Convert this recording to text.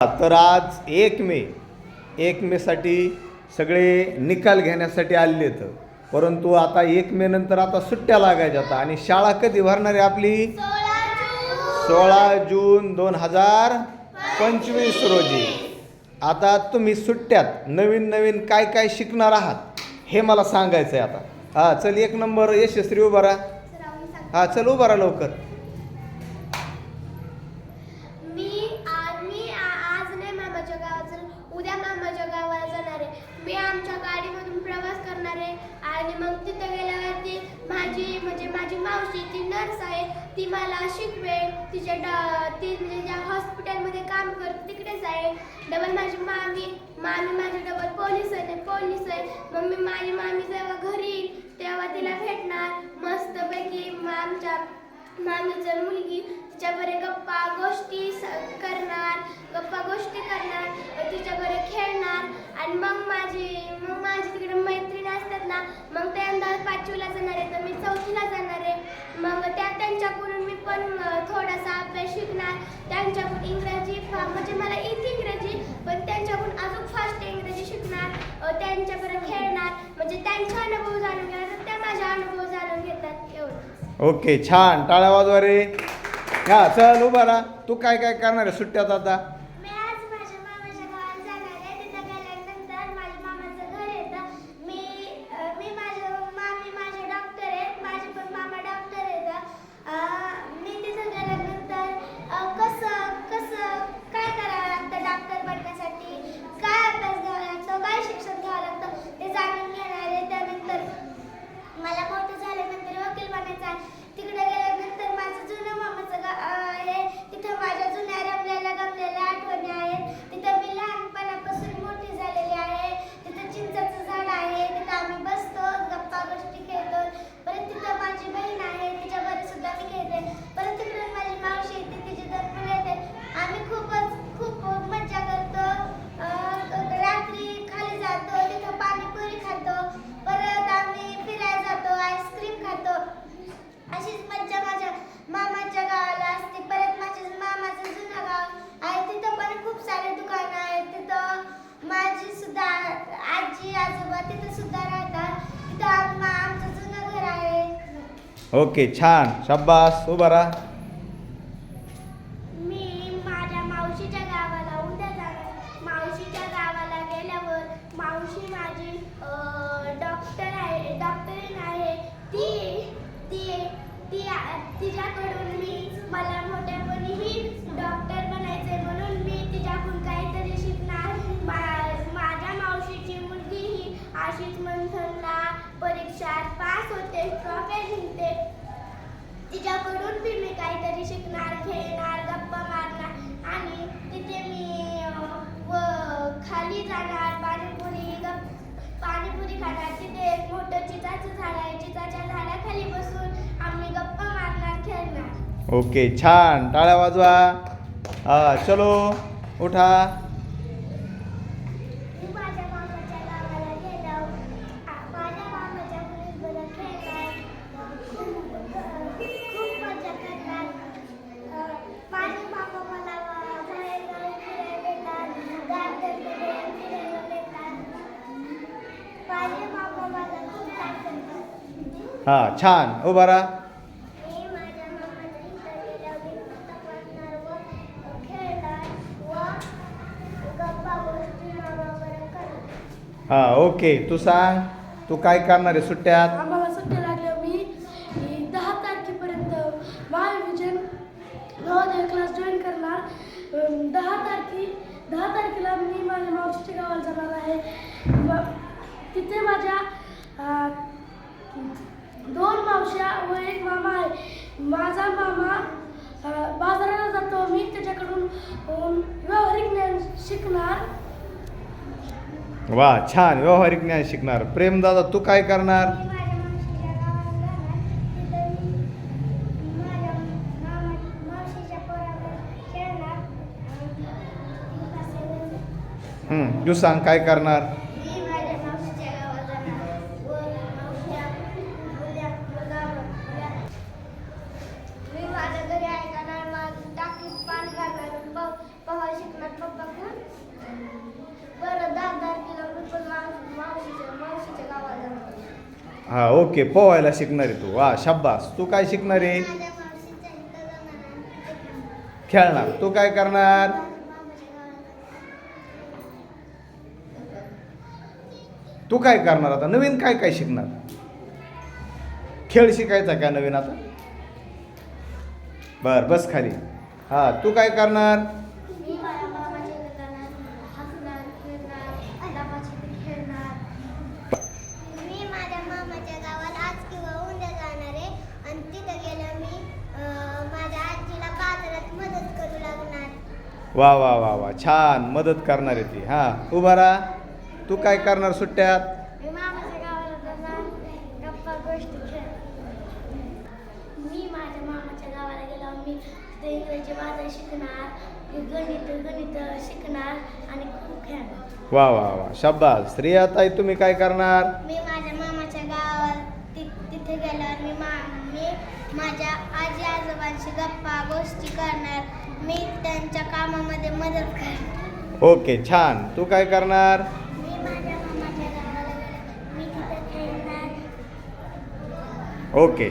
तर आज एक मे एक मेसाठी सगळे निकाल घेण्यासाठी आलेले आहेत. परंतु आता एक मे नंतर आता सुट्ट्या लागायच्या आता आणि शाळा कधी भरणार आहे आपली? सोळा जून दोन हजार पंचवीस रोजी. आता तुम्ही सुट्ट्यात नवीन नवीन काय काय शिकणार आहात हे मला सांगायचं आहे आता. हां चल एक नंबर यशस्वी उभा राहा. हां चल उभा राहा लवकर मी आज मी आ- आज नाही मामाच्या गावात जाणार उद्या मामाच्या गावाला जाणार आहे मी आमच्या गाडीमधून प्रवास करणार आहे आणि मग तिथं गेल्यावरती माझी म्हणजे माझी मावशी ती नर्स आहे ती मला शिकवेल. तिच्या ड ती म्हणजे ज्या हॉस्पिटलमध्ये काम करते तिकडेच आहे. डबल माझी मामी मामी माझी डबल पोलीस आहे पोलीस आहे. मग मी माझी मामी जेव्हा घरी येईल तेव्हा तिला भेटणार. मस्तपैकी मग आमच्या मामीचं मुलगी तिच्याबरोबर गप्पा गोष्टी स- करणार गप्पा गोष्टी करणार तिच्याबरोबर खेळणार आणि मग माझी मग माझी तिकडे मैत्रिणी असतात ना मग त्यांना पाचवीला जाणार आहे तर मी चौथीला जाणार आहे मग त्या त्यांच्याकडून मी पण अ, थोडासा शिकणार. त्यांच्याकडून इंग्रजी फा- म्हणजे मला येते इंग्रजी पण त्यांच्याकडून अजून फास्ट इंग्रजी शिकणार अ, त्यांच्याबरोबर खेळणार. म्हणजे त्यांचा अनुभव जाणून घेणार त्या माझा अनुभव जाणून घेतात. एवढं. ओके छान. टाळ्या वाजवा रे. हा चल उभा तू काय काय करणार आहे सुट्ट्यात आता मी आज माझ्या मामाच्या गावात जाणार आहे तिथं गेल्यानंतर माझ्या मामाचं घर येतं मी अं, मी माझ्या मामी माझे डॉक्टर आहेत माझे पण मामा डॉक्टर आहेत अं, मी तिथं गेल्यानंतर अं, कसं कसं काय करावं लागतं डॉक्टर बनण्यासाठी काय अभ्यास घ्यावा लागतो काय शिक्षण घ्यावं लागतं ते जाणून घेणार आहे त्यानंतर मला मोठं झाल्यानंतर वकील बनायचं आहे तिकडे गेल्यानंतर माझं जुनं मामाचं गाव आहे तिथं माझ्या जुन्या रमलेल्या गमलेल्या आठवणी आहेत तिथं मी लहानपणापासून मोठी झालेली आहे तिथं चिंचाचं झाड आहे तिथं आम्ही बसतो गप्पा गोष्टी खेळतो परत तिथं माझी बहीण आहे तिच्याबरोबर सुद्धा मी खेळते परत तिकडून माझी मावशी येते तिची दोन मुलं येते आम्ही खूपच खूप मज्जा करतो अं, रात्री खाली जातो तिथं पाणीपुरी खातो परत आम्ही फिरायला जातो आईस्क्रीम खातो अशीच मज्जा माझ्या मामाच्या गावाला असते परत माझ्या मामाचं जुनं गाव आहे तिथं पण खूप सारे दुकानं आहेत तिथं माझी सुद्धा आजी आजोबा तिथं सुद्धा राहतात तिथं आम- आमचं जुनं घर आहे ओके छान. शाब्बास उभा राहा. मी माझ्या मावशीच्या गावाला उद्या जाणार. मावशीच्या गावाला गेल्यावर मावशी माझी डॉक्टर आहे डॉक्टरीन आहे. ती ती ती तिच्याकडून मी मला मोठ्यापणीही डॉक्टर बनायचे म्हणून मी तिच्याकडून काहीतरी शिकणार. मा- माझ्या मावशीची मुलगी ही अशीच मंथनला परीक्षात पास होते ट्रॉफी जिंकते तिच्याकडून बी मी काहीतरी शिकणार खेळणार गप्पा मारणार आणि तिथे मी व खाली जाणार पाणीपुरी गप पाणीपुरी खाणार. तिथे एक मोठं चिचाचं झाड आहे. चिचाच्या झाडाखाली बसून आम्ही गप्पा मारणार खेळणार. ओके छान. टाळ्या वाजवा. हा चलो उठा मी माझ्या मामाच्या गावाला गेलो आ- माझ्या मामाच्या मुलीबरोबर खेळणार खूप खूप मजा करणार अं, माझे मामा मला बाहेर गावी फिरायला नेतात गार्डनमध्ये फिरायला नेतात माझे मामा मला खूप छान करतात हां छान. उभा राहा मी ओके. तू सांग. तू काय करणार आहे सुट्ट्यात? आम्हाला सुट्ट्या लागल्या मी दहा तारखेपर्यंत महाविजन नवोदय क्लास जॉईन करणार. दहा तारखे दहा तारखेला मी माझ्या मावशीच्या गावाला जाणार आहे. व तिथे माझ्या दोन मावश्या व एक मामा आहे. माझा मामा बाजाराला जातो. मी त्याच्याकडून व्यावहारिक ज्ञान शिकणार. वा छान. व्यावहारिक ज्ञान शिकणार. प्रेम दादा तू काय करणार? तू सांग काय करणार मी माझ्या मावशीच्या गावाला जाणार व मावशीच्या उद्या गावाला मी माझ्या घरी ऐकणार माझं टाकीत पाणी घालणार प- पोहा शिकणार पप्पा हा ओके पोहायला शिकणार आहे तू. वा शाब्बास. तू काय शिकणार आहे? खेळणार. तू काय करणार? तू काय करणार आता? नवीन काय काय शिकणार? खेळ शिकायचा काय नवीन आता? बर बस खाली. हा तू काय करणार मी माझ्या मामाच्या इथं जाणार हसणार फिरणार लपाछपी खेळणार मी माझ्या मामाच्या गावात आज किंवा उद्या जाणार आहे आणि तिथं गेलं मी अं, माझ्या आजीला बाजारात मदत करू लागणार वा वा वा वा. छान मदत करणार आहे ती. हा. उभा राहा. तू काय करणार सुट्ट्यात? मी मामाच्या गावाला जाणार. गप्पा गोष्टी खेळ मी माझ्या मामाच्या गावाला गेलो. मी तिथे इंग्रजी भाषा शिकणार. गणित गणित शिकणार आणि खूप खेळणार. वा वा वा. शाब्बास श्रेया ताई तुम्ही काय करणार? मी माझ्या मामाच्या गावात ति तिथे गेल्यावर मी मा मी माझ्या आजी आजोबांशी करणार. मी त्यांच्या कामामध्ये मदत करणार. ओके छान. तू काय करणार? ओके.